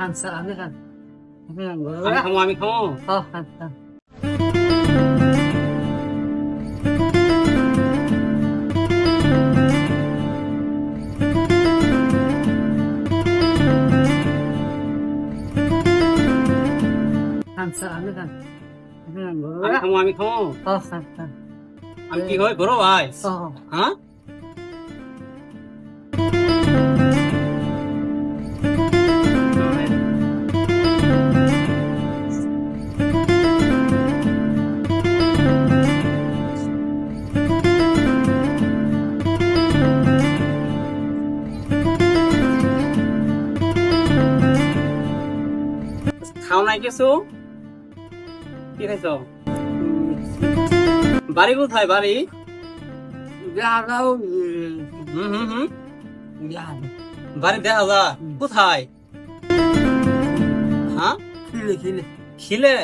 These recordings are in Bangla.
খান স্যার আমি খান। খামো আমি খামো। খান খান। আমি খামো আমি কি হয় বড় ভাই? হ্যাঁ? খাও নাই কিছু? কি খাইছ? বাড়ি কোথায় বাড়ি? হুম হুম হুম। বাড়ি দেখা যা কোথায়? হ্যাঁ? খিলে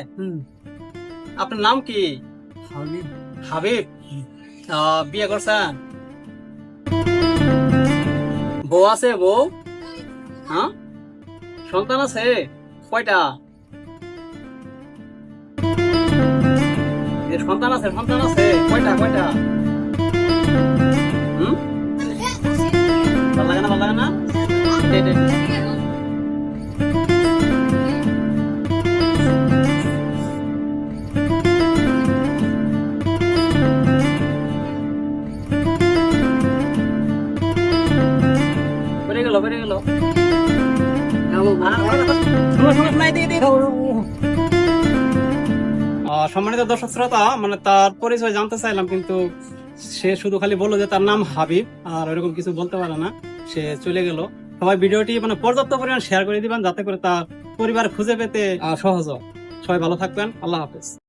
আপনার নাম কি? হাবিব? আহ, বিয়ে করছেন? বউ আছে বউ? হ্যাঁ? সন্তান আছে? কয়টা? এ, সন্তান আছে সন্তান আছে। কয়টা কয়টা? হুম? ভালো লাগে না ভালো লাগে না? দে, গেল বেড়ে গেল। শোনো, শোনো, শোনাই দিয়ে, দিয়ে। সম্মানিত দর্শক শ্রোতা মানে তার পরিচয় জানতে চাইলাম, কিন্তু সে শুধু খালি বলল যে তার নাম হাবিব, আর ওরকম কিছু বলতে পারে না, সে চলে গেল সবাই ভিডিওটি মানে পর্যাপ্ত পরিমাণ শেয়ার করে দিবেন, যাতে করে তার পরিবার খুঁজে পেতে সহজ। সবাই ভালো থাকবেন, আল্লাহ হাফেজ